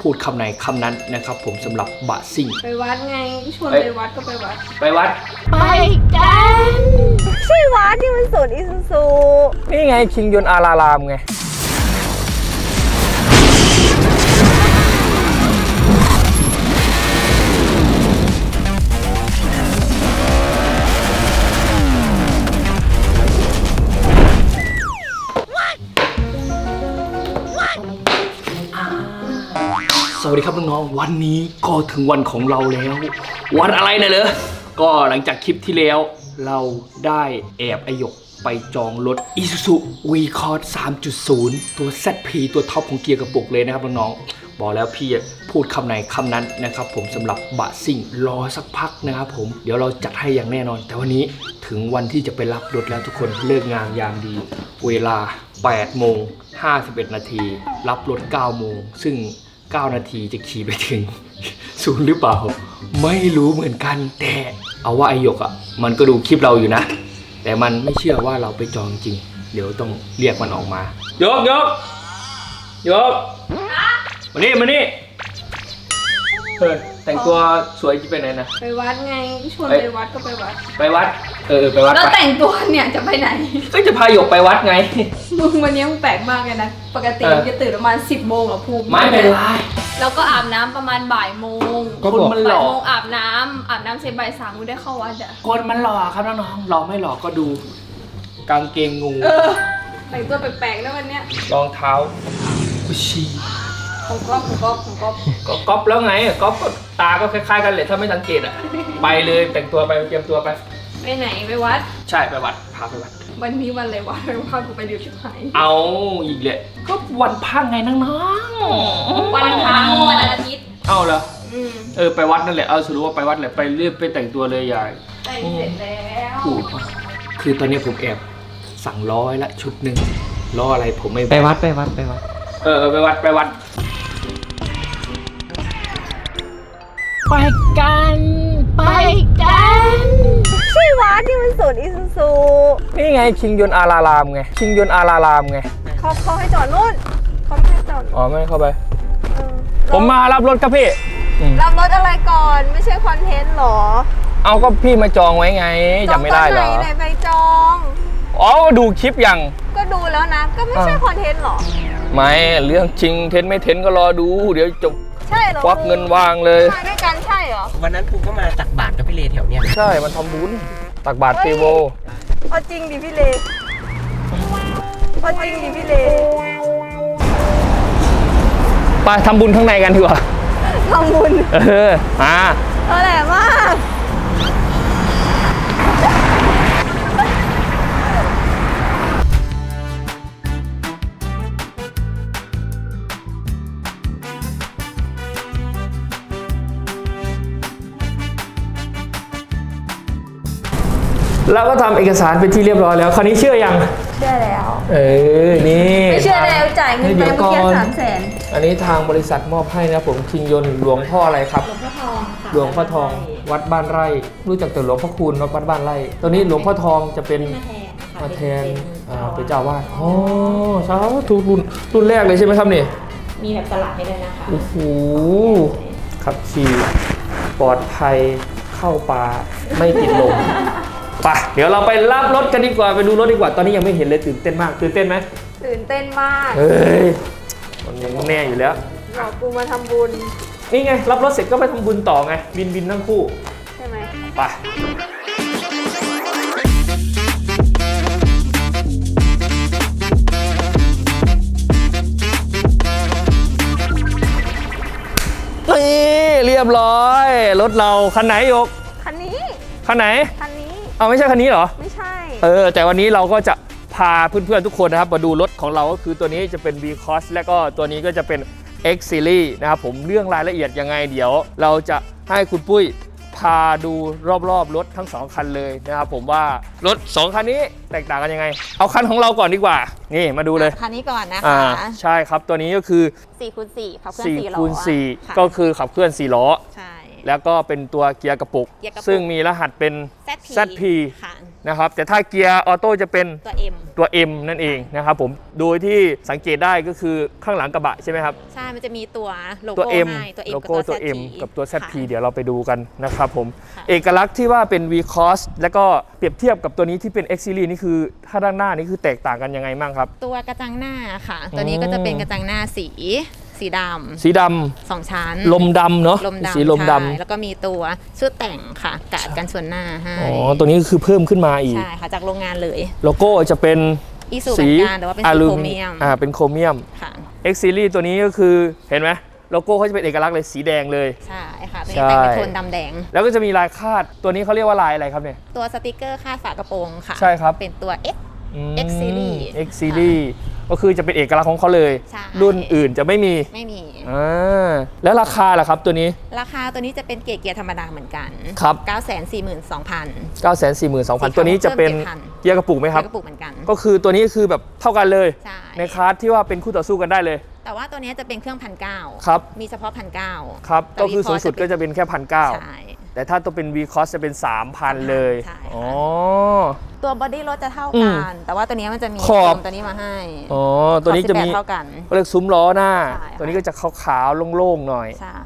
พูดคำไหนคำนั้นนะครับ ผมสำหรับบะซิ่ง ไปวัดไงชวนเอ้ยไปวัดก็ไปวัด ไปวัด ไปกันใช่วัดที่มันสวนอิซูซูนี่ไงคิงยนอารารามไง วัสดีครับน้องๆ วันนี้ก็ถึงวันของเราแล้ว วันอะไรนะเหรอ ก็หลังจากคลิปที่แล้ว เราได้แอบอายกไปจองรถ Isuzu V-Cross 3.0 ตัว ZP ตัวท็อปของเกียร์กระปุกเลยนะครับน้องๆ บอกแล้วพี่พูดคำไหนคำนั้นนะครับผมสำหรับบะซิ่งรอสักพักนะครับผมเดี๋ยวเราจัดให้อย่างแน่นอน แต่วันนี้ถึงวันที่จะไปรับรถแล้วทุกคนเลิกงานยามดี เวลา8โมง51 นาที รับรถ9โมงซึ่ง 9 นาทีจะขี่ไปถึงศูนย์หรือเปล่า ไม่รู้เหมือนกัน แต่เอาว่าไอหยกอะ มันก็ดูคลิปเราอยู่นะ แต่มันไม่เชื่อว่าเราไปจองจริง เดี๋ยวต้องเรียกมันออกมายกยกยกมานี่มานี่เฮ้ย แต่งตัวสวยจะไปไหนนะ ไปวัดไงชวนเอ้ยไปวัดก็ไปวัด ไปวัดเออเออไปวัดแล้วไปแต่งตัวเนี่ยจะไปไหน ก็จะพาหยกไปวัดไง มึงวันนี้มึงแปลกมากเลยนะ ปกติเออมึงจะตื่นประมาณ 10โมงเหรอภูมิไม่เป็นไร แล้วก็อาบน้ำประมาณบ่ายโมงก็คนมันหล่บ่ายอ โมงอาบน้ำอาบน้ำเสร็จบ่ายสามมึงได้เข้าวัดอะคนมันหล่อครับน้องๆหล่อไม่หล่อก็ดู กางเกงงู เออแต่งตัวแปลกๆนะวันเนี้ยรองเท้ากุชชี่ ของก๊อฟของก๊อฟของก๊อฟก็ก๊อปแล้วไงก๊อปก็ตาก็คล้ายๆกันเลยถ้าไม่สังเกตอะ ไปเลยแต่งตัวไปเตรียมตัวไป ไปไหนไปวัด ใช่ไปวัดพาไปวัด วันนี้วันอะไรวะไปพากูไปเดี๋ยวชิบหายเอาอีกเลยก็วันพังไงน้องวันอังคารวันอาทิตย์ๆเอาเหรออืมเออไปวัดนั่นแหละเอาสรุปว่าไปวัดแหละไปเรียบไปแต่งตัวเลยยายแต่งเสร็จแล้วถูกคือตอนนี้ผมแอบสั่งร้อยละชุดหนึ่งล้ออะไรผมไม่บอกไปวัดไปวัดไปวัด เออเออไปวัดไปวัด ไปกัน ไปกัน ใช่วัดที่มันสวนอิซูซูนี่ไงคิงยนอารารามไงคิงยนอารารามไงเขาเขาให้จอดนู่นเขาไม่ให้จอดอ๋อไม่ให้เข้าไป เออผมมารับรถครับพี่อืมรับรถอะไรก่อนไม่ใช่คอนเทนต์หรอเอาก็พี่มาจองไว้ไงจำไม่ได้เหรอจงตนไหนไหนไปจอง อ๋อดูคลิปยัง ก็ดูแล้วนะ ก็ไม่ใช่อ่า คอนเทนต์หรอ ไม่เรื่องจริงเทนไม่เทนก็รอดู เดี๋ยวจบ ใช่หรอควักเงินวางเลย มาด้วยกันใช่เหรอวันนั้นภูก็มาตักบาตรกับพี่เลแถวเนี้ยใช่ มันทำบุญตักบาตรเทโว เอาจริงดิพี่เลเอาจริงดิพี่เลไปทำบุญข้างในกันดีกว่าทำบุญ เออมาเท่าไหร่มาก เราก็ทำเอกสารเป็นที่เรียบร้อยแล้ว คราวนี้เชื่อยัง เชื่อแล้ว เออ นี่ ไม่เชื่อแล้วจ่ายเงินไปดี๋วเมื่อกี้ก่นสามแสนอันนี้ทางบริษัทมอบให้นะผมคิงยนต์หลวงพ่ออะไรครับ หลวงพ่อทองค่ะหลวงพ่อทองวัดบ้านไร่ รู้จักแต่หลวงพ่อคูณวัดบ้านไร่ ตัวนี้หลวงพ่อทองจะเป็น มาแทนอ่าเป็นเจ้าอาวาดอ๋อสาธุรุ่นรุ่นแรกเลยใช่ไหมครับนี่ มีแบบสลับให้ด้วยนะคะ โอ้โหขับขี่ปลอดภัยเข้าป่าไม่ติดลม ไปเดี๋ยวเราไปรับรถกันดีกว่าไปดูรถดีกว่า ตอนนี้ยังไม่เห็นเลยตื่นเต้นมากตื่นเต้นไหมตื่นเต้นมากเฮ้ยมันยังแน่อยู่แล้ว บอกกูมาทำบุญนี่ไง รับรถเสร็จก็ไปทำบุญต่อไงบินบินทั้งคู่ใช่ไหมไปนี่เรียบร้อย รถเราคันไหนยกคันนี้ คันไหน คันนี้ เอาไม่ใช่คันนี้เหรอ ไม่ใช่ เออ แต่วันนี้เราก็จะพาเพื่อนๆทุกคนนะครับ มาดูรถของเราก็คือตัวนี้จะเป็น V Cross และก็ตัวนี้ก็จะเป็น X Series นะครับผมเรื่องรายละเอียดยังไงเดี๋ยว เราจะให้คุณปุ้ยพาดูรอบๆรถทั้งสองคันเลยนะครับผมว่ารถสองคันนี้แตกต่างกันยังไง เอาคันของเราก่อนดีกว่า นี่มาดูเลยคันนี้ก่อนนะอ่าคะใช่ครับตัวนี้ก็คือ4คูณ4ขับเคลื่อน4 4ล้อคูณค่ะ4ก็คือขับเคลื่อน 4 ล้อ ใช่ แล้วก็เป็นตัวเกียร์กระปุก เกียร์กระปุก ซึ่งมีรหัสเป็น ZP ZP ค่ะ นะครับแต่ถ้าเกียร์ออโต้จะเป็นตัว M ตัว M นั่นเองนะครับผมโดยที่สังเกตได้ก็คือข้างหลังกระบะใช่ไหมครับ ใช่ มันจะมีตัวโลตัว โก้ M ให้ตัว M โลกับโก้ตัตัวว ZP M กับตัว ZP ค่ะ เดี๋ยวเราไปดูกันนะครับผม ค่ะ เอกลักษณ์ที่ว่าเป็น V Cross แล้วก็เปรียบเทียบกับตัวนี้ที่เป็น X Series นี่คือถ้าด้านหน้านี่คือแตกต่างกันยังไงบ้างครับ ตัวกระจังหน้าค่ะ ตัวนี้ก็จะเป็นกระจังหน้าสี สีดสีดำสองชั้นำลมดำเนาะลมดำสีลมดใช่แล้วก็มีตัวชุดแต่งค่ะกาดกันส่วนหน้าให้ำอ๋อตัวนี้คือเพิ่มขึ้นมาอีก ใช่ค่ะจากโรงงานเลยโลโก้จะเป็นอีสูเหมือนกันแต่ว่าเป็นสีโครเมียมอ่าเป็นโครเมียมค่ะ X Series ตัวนี้ก็คือเห็นไหมโลโก้เขาจะเป็นเอกลักษณ์เลยสีแดงเลย ใช่ค่ะตัวใช่นี้แต่งเป็นโทนดำแดง แล้วก็จะมีลายคาดตัวนี้เขาเรียกว่าลายอะไรครับเนี่ย ตัวสติกเกอร์คาดฝากระโปรงค่ะ ใช่ครับ เป็นตัว X อืม X Series X Series ก็คือจะเป็นเอกลักษณ์ของเขาเลย ใช่ รุ่นอื่นจะไม่มีไม่มี อ่าแล้วราคาล่ะครับตัวนี้ ราคาตัวนี้จะเป็นเกรดเกียร์ธรรมดาเหมือนกันครับ 942,000 942,000 ตัวนี้จะเป็น4,000เกียร์กระปุกไหมครับเกียร์กระปุกเหมือนกัน ก็คือตัวนี้คือแบบเท่ากันเลยใช่ในคลาสที่ว่าเป็นคู่ต่อสู้กันได้เลย แต่ว่าตัวนี้จะเป็นเครื่องพันเก้าครับ มีเฉพาะพันเก้าครับ ก็คือสูงสุดก็จะเป็นแค่พันเก้าใช่ แต่ถ้าตัวเป็น V Cross จะเป็น 3,000 เลย ใช่ค่ะ อ๋อ ตัวบอดี้รถจะเท่าอืกัมนแต่ว่าตัวนี้มันจะมีขอบโคมตัวนี้มาให้อ๋อ ตัวนี้จะมีขอบ18เท่ากันเรียกซุ้มล้อหน้า ใช่ค่ะ ตัวนี้ก็จะขาวๆโล่งๆหน่อย ใช่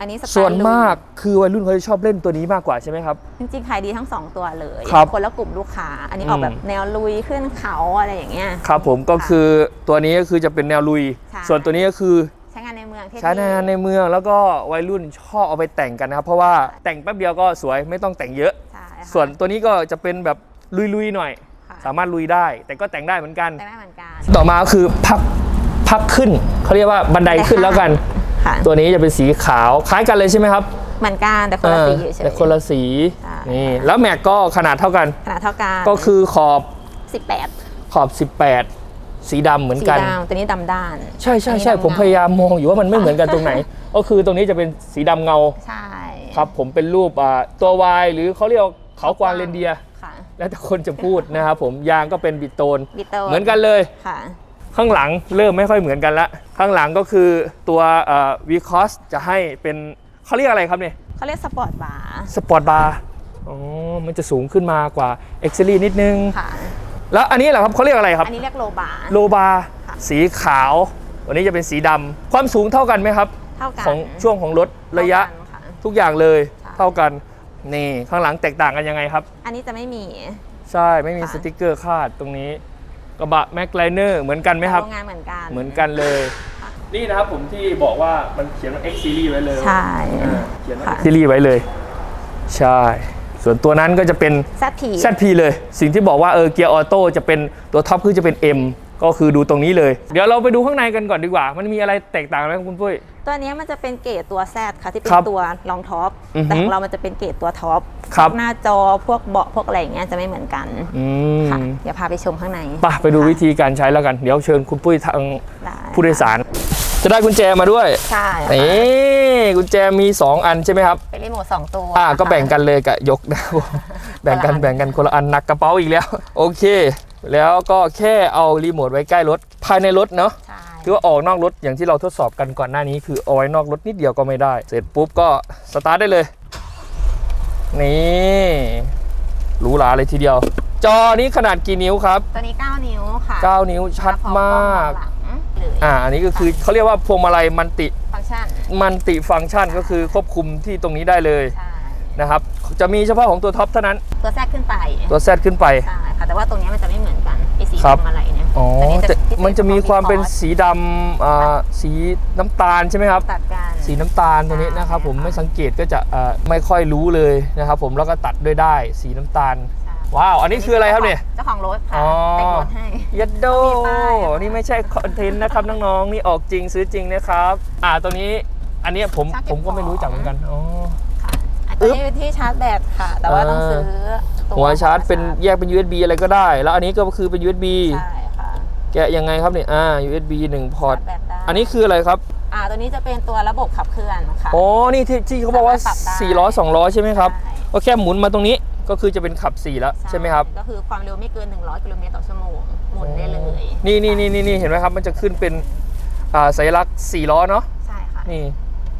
อันนี้สไตล์ส่วนมากลุคือวัยรุ่นเขาจะชอบเล่นตัวนี้มากกว่าใช่ไหมครับยจริงๆขายดีทั้งสองตัวเลยครับคนละกลุ่มลูกค้า อันนี้ออกแบบอืมแนวลุยขึ้นเขาอะไรอย่างเงี้ย ครับผมก็คือตัวนี้ก็คือจะเป็นแนวลุย ใช่ ส่วนตัวนี้ก็คือใช้ งานในเมืองเท่ๆใช้ในงานในเมืองแล้วก็วัยรุ่นชอบเอาไปแต่งกันนะครับ เพราะว่าแต่งแป๊บเดียวก็สวยไม่ต้องแต่งเยอะ ใช่ค่ะส่วนตัวนี้ก็จะเป็นแบบลุยๆหน่อย ค่ะสามารถลุยได้ แต่ก็แต่งได้เหมือนกัน แต่ได้เหมือนกัน ต่อมาก็คือพักพักขึ้นเขาเรียกว่าบันไดขึ้นแล้วกัน ค่ะ ตัวนี้จะเป็นสีขาวคล้ายกันเลยใช่ไหมครับเหมือนกันแต่คนละสีเออเฉยๆแต่คนละสีใช่ นี่แล้วแม็กก็ขนาดเท่ากัน ขนาดเท่ากันก็คือขอบ 18 ขอบ 18 สีดำเหมือนสีกัน ดำตัวนี้ดำด้าน ใช่ใช่ใช่อันนี้ผมดำพยายามมองอยู่ว่ามันไม่เหมือนกันตรงไหน ก็คือตรงนี้จะเป็นสีดำเงาใช่ครับ ผมเป็นรูปอ่าตัววายหรือเขาเรียกว่าเขากวางเรนเดียร์ค่ะแล้วแต่คนจะพูดนะครับผมยางก็เป็นบิดโตน บิโตเหมือนกันเลย ค่ะ ข้างหลังเริ่มไม่ค่อยเหมือนกันละ ข้างหลังก็คือตัววีคอสจะให้เป็นเขาเรียกอะไรครับเนี่ยเขาเรียกสปอร์ตบาร์สปอร์ตบาร์อ๋อมันจะสูงขึ้นมากว่า X Series นิดนึง ค่ะ แล้วอันนี้แหละครับเขาเรียกอะไรครับ อันนี้เรียกโลบาร์โลบาร์ค่ะสีขาวตัวนี้จะเป็นสีดำความสูงเท่ากันไหมครับ เท่ากัน ของช่วงของรถระยะเท่ากันค่ะทุกอย่างเลยใช่เท่ากันนี่ข้างหลังแตกต่างกันยังไงครับ อันนี้จะไม่มี ใช่ไม่มีค่ะสติกเกอร์คาดตรงนี้กระบะแม็กไลเนอร์เหมือนกันไหมครับโรงงานเหมือนกันเหมือนกันเลย นี่นะครับผมที่บอกว่ามันเขียนว่า X Series ไว้เลยใช่อ่าเขียนว่าค่ะ X Series ไว้เลย ใช่ ส่วนตัวนั้นก็จะเป็นแซดที ZP เลย สิ่งที่บอกว่าเออเกียร์ออโต้จะเป็นตัวท็อปคือจะเป็น M ก็คือดูตรงนี้เลย เดี๋ยวเราไปดูข้างในกันก่อนดีกว่า มันมีอะไรแตกต่างไหมครับคุณปุ้ย ตัวนี้มันจะเป็นเกรดตัวแซดค่ะที่เป็นครับตัวรองท็อปอือฮึแต่ของเรามันจะเป็นเกรดตัวท็อปครับพวกหน้าจอพวกเบาะพวกอะไรอย่างเงี้ยจะไม่เหมือนกันอืมค่ะเดี๋ยวพาไปชมข้างในไปไปดูวิธีการใช้แล้วกัน เดี๋ยวเชิญคุณปุ้ยทางได้ผู้โดยสาร จะได้กุญแจมาด้วยใช่ค่ะนี่กุญแจมี 2 อันใช่ไหมครับ เป็นรีโมทสองตัวอ่าก็แบ่งค่ะกันเลยกับยกนะครับผมแบ่งกันคนละอันแบ่งกันคนละอันหนักกระเป๋าอีกแล้ว โอเค แล้วก็แค่เอารีโมทไว้ใกล้รถภายในรถเนาะใช่คือว่าออกนอกรถอย่างที่เราทดสอบกันก่อนหน้านี้ คือเอาไว้นอกรถนิดเดียวก็ไม่ได้ เสร็จปุ๊บก็สตาร์ทได้เลย นี่หรูหราเลยทีเดียว จอนี้ขนาดกี่นิ้วครับ ตัวนี้ 9 นิ้วค่ะ 9 นิ้วชัดมาก แล้วพร้อมกล้องมองหลังเลย อ่าอันนี้ก็คือเขาเรียกว่าพวงมาลัยมันติฟังก์ชันมันติฟังก์ชันก็คือควบคุมที่ตรงนี้ได้เลยใช่นะครับจะมีเฉพาะของตัวท็อปเท่านั้น ตัวแทรกขึ้นไปตัวแซดขึ้นไปใช่ค่ะแต่ว่าตรงนี้มันจะไม่เหมือนกันไอสีครับทำอะไรเนี่ยอ๋อตัวนี้แต่พิเศษมันจะมีความเป็นพอสีดำอ่าสีน้ำตาลใช่ไหมครับตัดกันสีน้ำตาลตัวนี้นะครับผมไม่สังเกตก็จะเอ่อไม่ค่อยรู้เลยนะครับผมแล้วก็ตัดด้วยได้สีน้ำตาลใช่ว้าว อันนี้คืออะไรครับเนี่ย เจ้าของรถค่ะอ๋อแต่งรถให้ ยัดโดมีป้ายอะนี่ไม่ใช่คอนเทนต์นะครับน้องๆ นี่ออกจริงซื้อจริงนะครับ อ่าตัวนี้อันเนี้ยผมชาร์จเก็บผมก็ไม่ของรู้จักเหมือนกันอ๋อค่ะอันนี้เป็นที่ชาร์จแบตค่ะ แต่ว่าต้องซื้อตัหัวชาร์จเป็นแยกเป็น USB อะไรก็ได้ แล้วอันนี้ก็คือเป็น USB ใช่ค่ะแกะยังไงครับเนี่ยอ่า USB 1พอร์ต ชาร์จแบตได้อันนี้คืออะไรครับ อ่าตัวนี้จะเป็นตัวระบบขับเคลื่อนค่ะ อ๋อ นี่ที่ที่เขาบอกว่า สามารถปรับได้ 4 ล้อ 2 ล้อใช่ไหมครับ ใช่ก็แค่หมุนมาตรงนี้ก็คือจะเป็นขับ 4 แล้วใช่ไหมครับ ก็คือความเร็วไม่เกิน 100 กิโลเมตรต่อชั่วโมง หมุนได้เลยนี่นี่นี่นี่นี่เห็นไหมครับ มันจะขึ้นเป็นอ่าสัญลักษณ์4ล้อเนาะใช่ค่ะนี่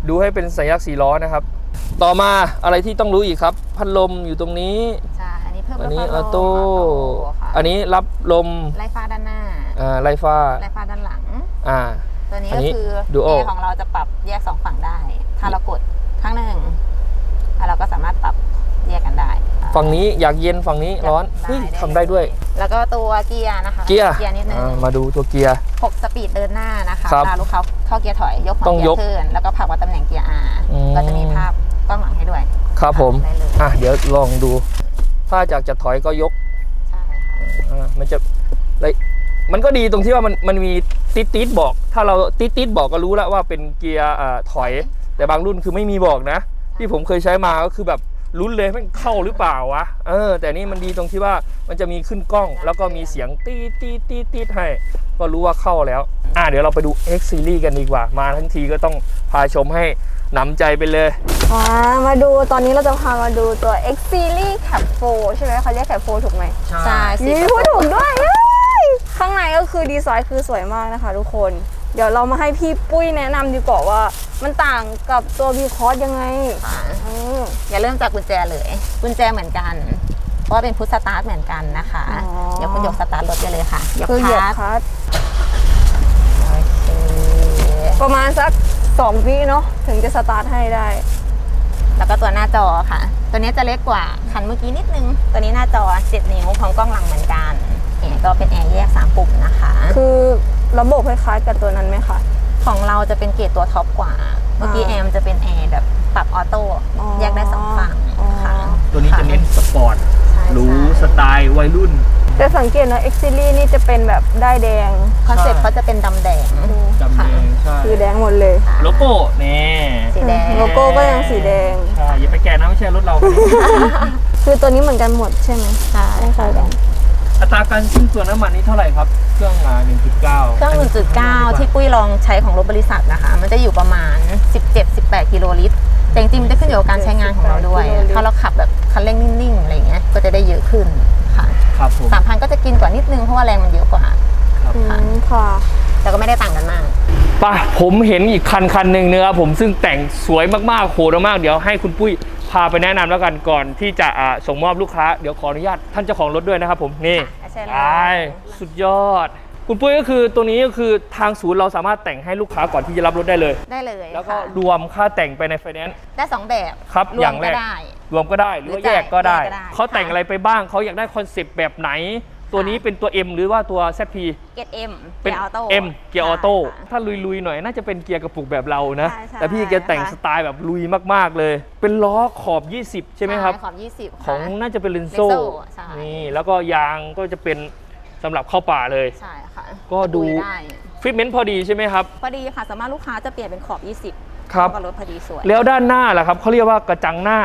ดูให้เป็นสัญลักษณ์4ล้อนะครับ ต่อมาอะไรที่ต้องรู้อีกครับ พัดลมอยู่ตรงนี้ใช่อันนี้พิ่มอันนี้แล้วอก็อโต้ลงค่ะอันนี้รับลมไล่ฟ้าด้านหน้าอ่าไล่ฟ้าไล่ฟ้าด้านหลังอ่าตัวนี้อันก็นี้คือ Dual แอร์ของเราจะปรับแยกสองฝั่งได้ ถ้าเรากดข้างหนึ่งแล้วเราก็สามารถปรับ แยกกันได้ฝั่งนี้อยากเย็นฝั่งนี้ร้อนได้เฮ้ยได้ทำได้ด้วย แล้วก็ตัวเกียร์นะคะเกียร์เกียร์นิดนึงอ่ามาดูตัวเกียร์ หกสปีดเดินหน้านะคะครับเวลาลูกเขาเข้าเกียร์ถอยยกหัวต้องเกียยกร์ขึ้นแล้วก็ผลักมาตำแหน่งเกียร์ R อืม ก็จะมีภาพกล้องหลังให้ด้วย ครับผมได้เลย อะเดี๋ยวลองดู ถ้าจากจะถอยก็ยกใช่ค่ะอ่ามันจะเลยมันก็ดีตรงที่ว่ามันมันมีติดติดบอก ถ้าเราติดติดบอกก็รู้แล้วว่าเป็นเกียร์อ่าถอย แต่บางรุ่นคือไม่มีบอกนะ ที่ผมเคยใช้มาก็คือแบบ ลุ้นเลยมันเข้าหรือเปล่าวะเออ แต่นี่มันดีตรงที่ว่ามันจะมีขึ้นกล้อง แล้วก็มีเสียงตีดตีดตีดตีดให้ ก็รู้ว่าเข้าแล้ว อะเดี๋ยวเราไปดู X Series กันดีกว่า มาทั้งทีก็ต้องพาชมให้หนำใจไปเลยอ่ามาดูตอนนี้เราจะพามาดูตัว X Series Cap 4ใช่ไหมเขาเรียก Cap 4ถูกไหมใช่สีนี่พูดถูกด้วยเฮ้ยข้างในก็คือดีไซน์คือสวยมากนะคะ ทุกคน เดี๋ยวเรามาให้พี่ปุ้ยแนะนำดีกว่าว่า มันต่างกับตัว V Cross ยังไงค่ะอืมอย่าเริ่มจากกุญแจเลยกุญแจเหมือนกันเพราะว่าเป็นพุทสตาร์ทเหมือนกันนะคะอ๋อเดี๋ยวคุณยกสตาร์ทรถได้เลยค่ะยกคือเหยียบคคลัตช์ลัตช์โอเคประมาณสัก2วิเนาะถึงจะสตาร์ทให้ได้ แล้วก็ตัวหน้าจอค่ะ ตัวนี้จะเล็กกว่าคันเมื่อกี้นิดนึง ตัวนี้หน้าจอ 7 นิ้วพร้อมกล้องหลังเหมือนกันแอร์ก็เป็นแอร์แยก 3 ปุ่มนะคะ คือ ระบบคล้ายๆกับตัวนั้นไหมคะ ของเราจะเป็นเกรดตัวท็อปกว่า เมื่อกี้อ่าแอร์มันจะเป็นแอร์แบบปรับออโต้อ๋อแยกได้สองฝั่งอ๋อ ค่ะตัวนี้จะเน้นสปอร์ตใช่หรูใช่สไตล์วัยรุ่น แต่สังเกตนะ X Series นี่จะเป็นแบบได้ายแดงคอนเซ็ปต์เขาจะเป็นดำแดง จำแดงใช่คือแดงหมดเลยค่ะโลโก้แน่สีแดง โลโก้ก็ยังสีแดง ใช่อย่าไปแกะนะไม่ใช่รถเรา คือตัวนี้เหมือนกันหมดใช่ไหมใช่ คล้ายๆกัน อัตราการสิ้นเปลืองน้ำมันนี่เท่าไหร่ครับ เครื่องอ่า1.9 เครื่อง 1.9 ที่ปุ้ยลองใช้ของรถบริษัทนะคะ มันจะอยู่ประมาณ 17-18 กิโลลิตร แต่จริงๆมันจะขึ้นอยู่กับการใช้งานของเราด้วยกิโลลิตรถ้าเราขับแบบคันเร่งนิ่งๆ อะไรอย่างเงี้ย ก็จะได้เยอะขึ้นค่ะครับผม3,000ก็จะกินกว่านิดนึง เพราะว่าแรงมันเยอะกว่า ครับอืมค่ะ แต่ก็ไม่ได้ต่างกันมากไป่ะผมเห็นอีกคันคันหนึ่งเนะครับผมซึ่งแต่งสวยมากๆโหดมากๆเดี๋ยวให้คุณปุ้ย พาไปแนะนำแล้วกันก่อนที่จะอ่าส่งมอบลูกค้า เดี๋ยวขออนุญาตท่านเจ้าของรถด้วยนะครับผมนี่ใช่เลยไอ้สุดยอด คุณปุ้ยก็คือตัวนี้ก็คือทางศูนย์เราสามารถแต่งให้ลูกค้าก่อนที่จะรับรถได้เลย ได้เลยแล้วก็ค่ะรวมค่าแต่งไปในไฟแนนซ์ ได้สองแบบครับรวมอย่างแรก ได้ รวมก็ได้หรือว่าหรือแยกก็ได้แยกก็ได้ เขาแต่งค่ะอะไรไปบ้าง เขาอยากได้คอนเซปต์แบบไหน ตัวนี้เป็นตัว M หรือว่าตัว ZP เกรดเอ็มเป็นเกียร์ออโต้ M เกียร์ออโต้ค่ะถ้าลุยๆหน่อยน่าจะเป็นเกียร์กระปุกแบบเรานะ ใช่ใช่แต่พี่แกแต่งค่ะสไตล์แบบลุยมากๆเลย เป็นล้อขอบ 20 ใช่ไหมครับ ขอบ 20 ของค่ะน่าจะเป็นเลนโซ Lenso ใช่ นี่แล้วก็ยางก็จะเป็นสำหรับเข้าป่าเลย ใช่ค่ะก็ดูคุยได้ฟิตเมนต์พอดีใช่ไหมครับ พอดีค่ะสามารถลูกค้าจะเปลี่ยนเป็นขอบ 20ครับ แล้วก็รถพอดีสวย แล้วด้านหน้าล่ะครับเขาเรียกว่ากระจังหน้า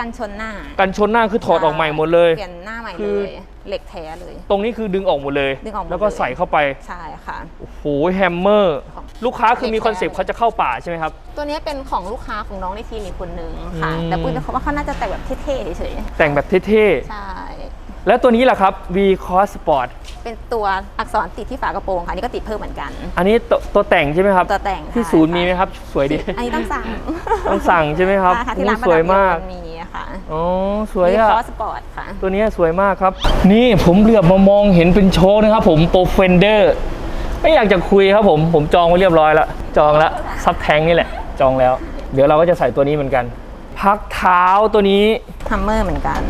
กันชนหน้า กันชนหน้าคือถอดออกใหม่หมดเลย เปลี่ยนหน้าใหม่คืเลอ ย เหล็กแท้เลย ตรงนี้คือดึงออกหมดเลย ดึงออกหมดแล้วก็เลยใส่เข้าไป ใช่ค่ะ โอ้โหแฮมเมอร์ ลูกค้าคือมีคอนเซปต์เขาจะเข้าป่าใช่ไหมครับ ตัวนี้เป็นของลูกค้าของน้องในทีมอีกคนนึงค่ะ อืม แต่ปุ้ยเขาว่าเขาน่าจะแต่งแบบเท่ๆเฉยแต่งแบบเท่ๆใช่ ๆ แล้วตัวนี้ล่ะครับ V Cross Sport เป็นตัวอักษรติดที่ฝากระโปรงค่ะอันนี่ก็ติดเพิ่มเหมือนกันอันนี้ตัวตัวแต่งใช่ไหมครับ ตัวแต่งที่ใช่ศูนย์มีค่ะไหมครับ สวยดี อันนี้ต้องสั่งต้องสั่งใช่ไหมครับใช่ค่ะที่ร้านโอ้สวยมากมี ค่ะอ๋อสวยมีอะ คอสปอร์ตค่ะ ตัวนี้สวยมากครับ นี่ผมเหลือบมามองเห็นเป็นโชว์นะครับผมโปรเฟนเดอร์ไม่อยากจะคุยครับผม ผมจองไว้เรียบร้อยแล้ว จองแล้วซับแทงนี่แหละ จองแล้ว เดี๋ยวเราก็จะใส่ตัวนี้เหมือนกัน พักเท้าตัวนี้ฮัมเมอร์เหมือนกัน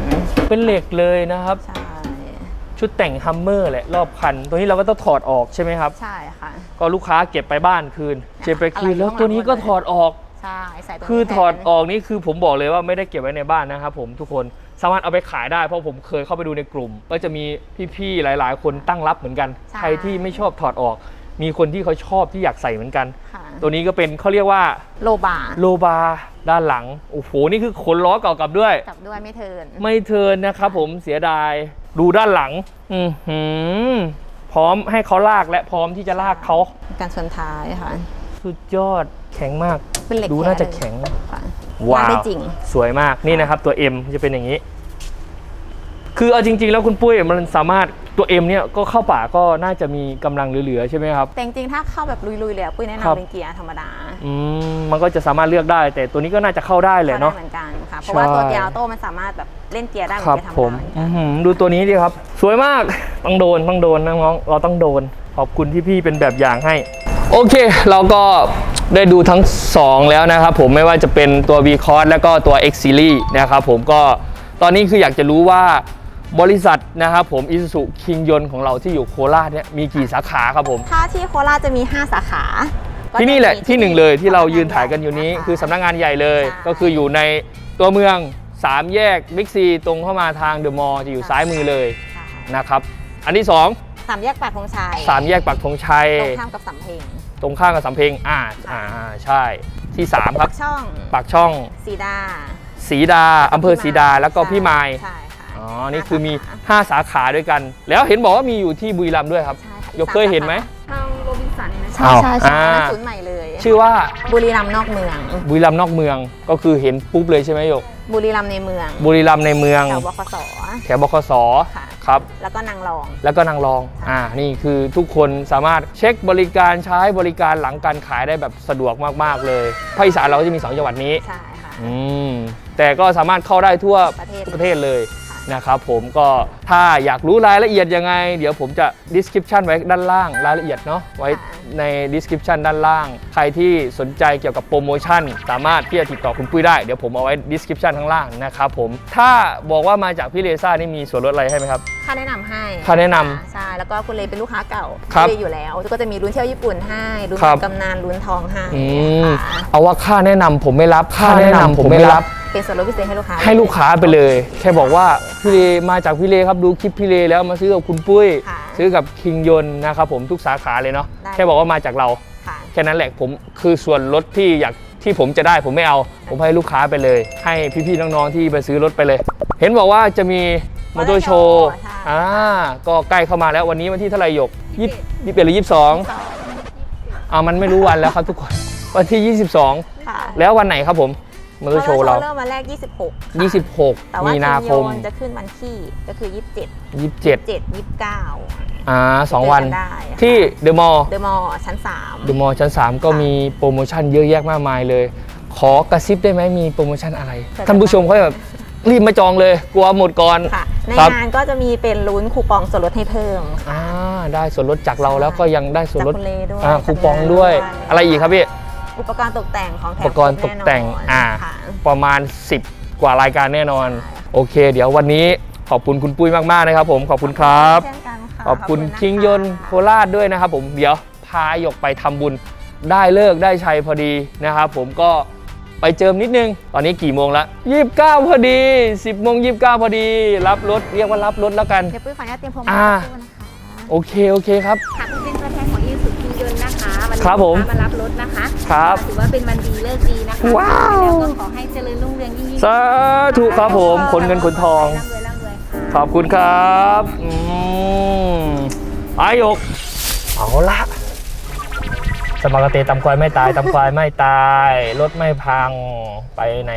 เป็นเหล็กเลยนะครับ ใช่ ชุดแต่งฮัมเมอร์แหละรอบคัน ตัวนี้เราก็ต้องถอดออกใช่ไหมครับ ใช่ค่ะ ก็ลูกค้าเก็บไปบ้านคืน เก็บไปคืนอะไรแล้วตัวนี้ก็ถอดออก ใช่ใส่ตัวนี้คือแทนถอดออกนี่คือผมบอกเลยว่าไม่ได้เก็บไว้ในบ้านนะครับผมทุกคนสามารถเอาไปขายได้เพราะผมเคยเข้าไปดูในกลุ่ม ก็จะมีพี่ๆหลาย ๆ คนตั้งรับเหมือนกันใช่ใครที่ไม่ชอบถอดออก มีคนที่เขาชอบที่อยากใส่เหมือนกัน ค่ะตัวนี้ก็เป็นเขาเรียกว่าโลบาร์โลบาร์ด้านหลังโอ้โหนี่คือขนล้อเก่ากลับด้วยกลับด้วยไม่เทิร์นไม่เทิร์นนะครับผมเสียดายดูด้านหลัง อือหือพร้อมให้เขาลากและพร้อมที่จะลากเขา การชนท้ายค่ะ สุดยอดแข็งมาก เป็นเหล็กดูท้น่าจะเลยแข็งค่ะว้าวได้จริง สวยมากนี่นะครับ ตัว M จะเป็นอย่างนี้ คือเอาจริง ๆ แล้วคุณปุ้ยมันสามารถตัว M เนี่ยก็เข้าป่าก็น่าจะมีกำลังเหลือๆใช่ไหมครับ แต่จริงๆถ้าเข้าแบบลุยๆเลยอะปุ้ยแนะครับนำเป็นเกียร์ธรรมดาอืมมันก็จะสามารถเลือกได้ แต่ตัวนี้ก็น่าจะเข้าได้แหละเข้าได้เนาะเหมือนกันค่ะเพราะว่าตัวใช่เกียร์ออโต้มันสามารถแบบเล่นเกียร์ได้เหมืคอรันบเกียร์ธรรผมมดาอื้อหือดูตัวนี้ดิครับ สวยมากต้องโดนต้องโดนน้องๆเราต้องโดนขอบคุณที่พี่เป็นแบบอย่างให้ โอเค เราก็ได้ดูทั้ง 2 แล้วนะครับผมไม่ว่าจะเป็นตัว V c o s แล้วก็ตัว X Series นะครับผมก็ตอนนี้คืออยากจะรู้ว่าบริษัทนะครับผม Isuzu คิงยนของเราที่อยู่โคราชเนี่ยมีกี่สาขาครับผม ถ้าที่โคราชจะมี 5 สาขาก็ที่นี่แหละจมีที่หนึ่งเลยที่เรายืนถ่ายกันอยู่นี้ะะคือสำนักงานใหญ่เลยใช่ก็คืออยู่ในตัวเมือง 3 แยกบิ๊กซีตรงเข้ามาทางเดอะมอลล์จะอยู่ซ้ายมือเลยใช่นะครับ อันที่ 2 สามแยกปากธงชัย3 แยกปักธงชัย ตรงข้ามกับสำเพ็ง ตรงข้ามกับสำเพ็งอ่าอ่าอ่าใช่ที่ 3 ครับ ช่องปากช่องสีดาสีดาอำเภอสีดาแล้วก็พี่ไมายใช่ค่ะอ๋อ นี่คือมีห้าสาขา5สาขาด้วยกัน แล้วเห็นบอกว่ามีอยู่ที่บุรีรัมย์ด้วยครับใช่ค่ะยกเคยเห็นไหมทางโรบินสันนะใช่ใช่ใช่อ้าวนั่นอ่าศูนย์ใหม่เลย ชื่อว่าบุรีรัมย์นอกเมือง บุรีรัมย์นอกเมืองก็คือเห็นปุ๊บเลยใช่ไหมโยกบุรีรัมย์ในเมือง บุรีรัมย์ในเมือง แถวบคสแถวบคสค่ะ ครับ แล้วก็นางรอง แล้วก็นางรอง อ่า นี่คือทุกคนสามารถเช็คบริการใช้บริการหลังการขายได้แบบสะดวกมากๆเลย ภาคอีสานเราก็จะมี 2 จังหวัดนี้ ใช่ค่ะ อืม แต่ก็สามารถเข้าได้ทั่วประเทศทุกประเทศเลย นะครับผมก็ถ้าอยากรู้รายละเอียดยังไง เดี๋ยวผมจะ description ไว้ด้านล่างรายละเอียดเนาะไว้ใน description ด้านล่าง ใครที่สนใจเกี่ยวกับโปรโมชั่น สามารถที่จะติดต่อคุณปุ้ยได้ เดี๋ยวผมเอาไว้ description ข้างล่างนะครับผมถ้าบอกว่ามาจากพี่เลซ่านี่มีส่วนลดอะไรให้ไหมครับ ค่าแนะนำให้ค่าแนะนำใช่แล้วก็คุณเลเป็นลูกค้าเก่าครับณเลอยู่แล้วก็จะมีลุ้นเที่ยวญี่ปุ่นให้ลุ้นครับ กำนานลุ้นทองให้อืมค่ะ เอาว่าค่าแนะนำผมไม่รับ ค่าแนะนำผมไม่รับ เป็นส่วนลดพิเศษให้ลูกค้าให้ลูกค้าไปเลย แค่บอกว่าพี่เลมาจากพี่เลครับดูคลิปพี่เลแล้วมาซื้อกับคุณปุ้ย ค่ะ ซื้อกับคิงยนนะครับผมทุกสาขาเลยเนาะได้ แค่บอกว่ามาจากเรา ค่ะ แค่นั้นแหละผมคือส่วนลดที่อยากที่ผมจะได้ผมไม่เอา ผมให้ลูกค้าไปเลย ให้พี่ๆน้องๆที่ไปซื้อรถไปเลย เห็นบอกว่าจะมีมอเตอร์โชว์ใช่ อ่าก็ใกล้เข้ามาแล้ววันนี้วันที่เท่าไหร่หยกยี่ยี่สิบเอ็ดหรือยี่สิบสองอ่ามันไม่รู้วันแล้วครับทุกคน วันที่ 22 ค่ะ แล้ววันไหนครับผม มอเตอร์โชว์เราเริ่มวันแรก 26แต่26ว่ามีนาคมคิงโยจะขึ้นวันที่ก็คือ 27 27 7 29 อ่าสองวันเจอกัได้ค่ะที่เดอะมอลล์เดอะมอลล์ชั้น 3 เดอะมอลล์ชั้น 3 ก็มีโปรโมชั่นเยอะแยะมากมายเลย ขอกระซิบได้ไหมมีโปรโมชั่นอะไร ท่านผู้ชมเขาแบบรีบมาจองเลย กลัวหมดก่อนค่ะในครับงานก็จะมีเป็นลุ้นคูปองส่วนลดให้เพิ่มอ่าได้ส่วนลดจากเราแล้วก็ยังได้ส่วนลดจากคุณเลด้วยอ่าคูปองด้วยจากงานอะไรอีกครับพี่ อุปกรณ์ตกแต่งของแถอุมปกรณ์ตกแต่งแน่นนอ่า ค่ะประมาณ 10 กว่ารายการแน่นอนใช่โอเค เดี๋ยววันนี้ขอบคุณคุณปุ้ยมากๆนะครับ ผมขอบคุณครับ เช่นกันค่ะขอบคุณนะะ คิงยนต์โคราชด้วยนะครับผมเดี๋ยวพาหยกไปทำบุญได้เลิกได้ชัยพอดีนะครับผมก็ไปเจิมนิดนึง ตอนนี้กี่โมงละ29 พอดี 10โมง29 พอดี รับรถเรียกว่ารับรถแล้วกัน เดี๋ยวปุ้ยขออนุญาตเตรียมพรมอ่า สักครู่นะคะโอเค โอเคครับ ค่ะคุณ คะวันนี้ครับผมลูกค้ามารับรถนะคะครับถือว่าเป็นวันดีเลิกดีนะคะว้าวแล้วก็ขอให้เจริญรุ่งเรืองยิ่งยิ่งสาธุครับผมขนเงินขนทองร่ำรวยร่ำรวยค่ะขอบคุณครับอืมอายกเอาละสมากเตตำควายไม่ตายตำควายไม่ตาย รถไม่พัง ไปไหน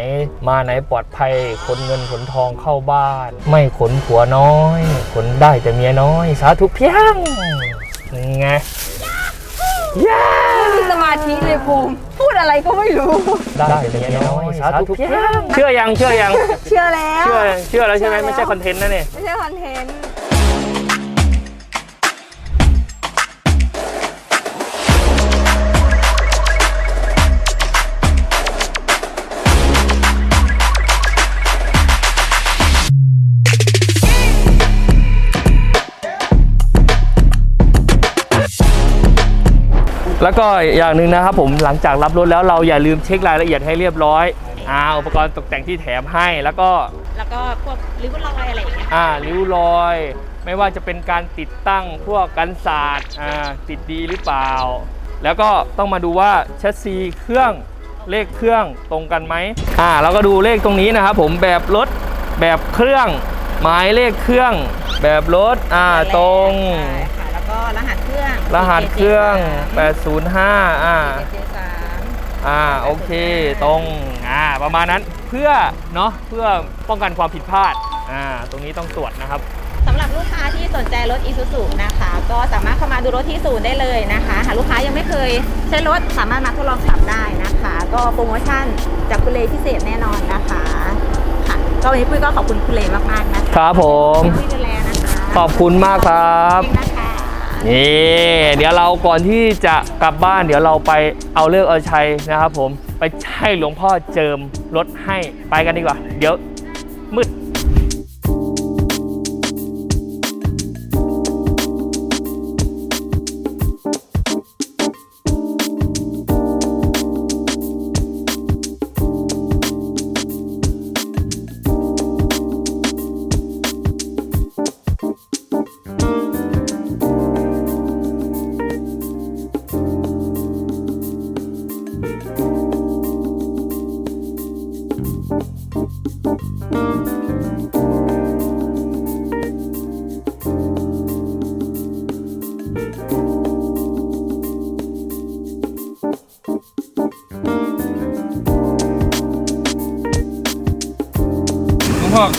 มาไหนปลอดภัยขนเงินขนทองเข้าบ้าน ไม่ขนผัวน้อยขนได้แต่เมียน้อย สาธุเพียงไงย้ามี สมาธิเลยภูมิพูดอะไรก็ไม่รู้ ได้แต่เมียน้อยสาธุเพียงเชื่อยังเชื่อยัง เชื่อแล้ว เชื่อเชื่อแล้วใช่ไหมเชื่อแล้วไม่ใช่คอนเทนต์นะเนี่ย ไม่ใช่คอนเทนต์ แล้วก็อย่างหนึ่งนะครับผมหลังจากรับรถแล้วเราอย่าลืมเช็ครายละเอียดให้เรียบร้อยอ่าอุปกรณ์ตกแต่งที่แถมให้แล้วก็แล้วก็พวกริ้วรอยอะไรอย่างเงี้ยอ่าริ้วรอย ไม่ว่าจะเป็นการติดตั้งพวกกันศาสตร์อ่าติดดีหรือเปล่า แล้วก็ต้องมาดูว่าแชสซีเครื่องเลขเครื่องตรงกันไหมอ่าเราก็ดูเลขตรงนี้นะครับผมแบบรถแบบเครื่องหมายเลขเครื่อง แบบรถอ่าตรงใช่ค่ะแล้วก็รหัสเครื่อง รหัสเครื่อง 805 อ่า773อ่า โอเค ตรง อ่า ประมาณนั้น เพื่อ เนาะเพื่อป้องกันความผิดพลาด อ่า ตรงนี้ต้องตรวจนะครับ สำหรับลูกค้าที่สนใจรถ Isuzu นะคะ ก็สามารถเข้ามาดูรถที่ศูนย์ได้เลยนะคะ หากลูกค้ายังไม่เคยใช้รถสามารถมาทดลองขับได้นะคะ ก็โปรโมชั่นจากคุณเลพิเศษแน่นอนนะคะก็วันนี้ปุ้ยก็ขอบคุณคุณเลมากๆนะคะครับผม ที่ปุ้ยดูแลนะคะขอบคุณมากครับขอบคุณนะคะ นี่เดี๋ยวเราก่อนที่จะกลับบ้าน เดี๋ยวเราไปเอาเลิกเอาชัยนะครับผมไปให้หลวงพ่อเจิมรถให้ไปกันดีกว่า เดี๋ยว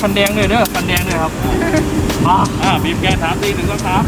คันแดงเลยเด้อคันแดงเลยครับมาอ่าบีบแกสามตีหนึ่งก็สาม